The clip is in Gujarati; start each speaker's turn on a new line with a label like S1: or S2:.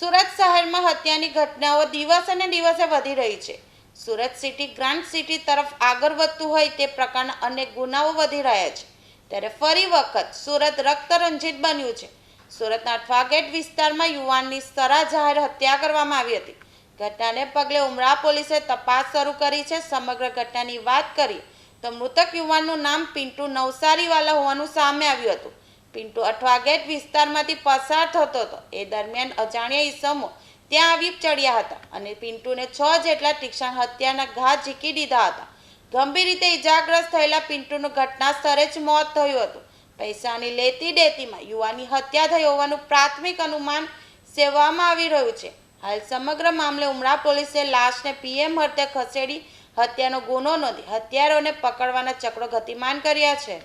S1: સુરત શહેરમાં હત્યાની ઘટનાઓ દિવસે ને દિવસે વધી રહી છે. સુરત સિટી ગ્રાન્ડ સિટી તરફ આગળ વધતું હોય તે પ્રકારના અનેક ગુનાઓ વધી રહ્યા છે. ત્યારે ફરી વખત સુરત રક્તરંજિત બન્યું છે. સુરતના અઠવાગેટ વિસ્તારમાં યુવાનની સરા જાહેર હત્યા કરવામાં આવી હતી. ઘટનાને પગલે ઉમરા પોલીસે તપાસ શરૂ કરી છે. સમગ્ર ઘટનાની વાત કરી તો મૃતક યુવાનનું નામ પિન્ટુ નવસારીવાલા હોવાનું સામે આવ્યું હતું. પિન્ટુ અઠવાગેટ વિસ્તારમાંથી પસાર થતો હતો. એ દરમિયાન અજાણ્યા ઈસમો ત્યાં આવી ચડ્યા હતા અને પિન્ટુને છ જેટલા તીક્ષણ હત્યાના ઘા ઝીકી દીધા હતા. ગંભીર રીતે ઈજાગ્રસ્ત થયેલા પિન્ટુનું ઘટના સ્થળે જ મોત થયું હતું. પૈસાની લેતી દેતીમાં યુવાની હત્યા થઈ હોવાનું પ્રાથમિક અનુમાન સેવવામાં આવી રહ્યું છે. હાલ સમગ્ર મામલે ઉમરા પોલીસે લાશને પીએમ હત્યા ખસેડી હત્યાનો ગુનો નોંધી હત્યારોને પકડવાના ચક્રો ગતિમાન કર્યા છે.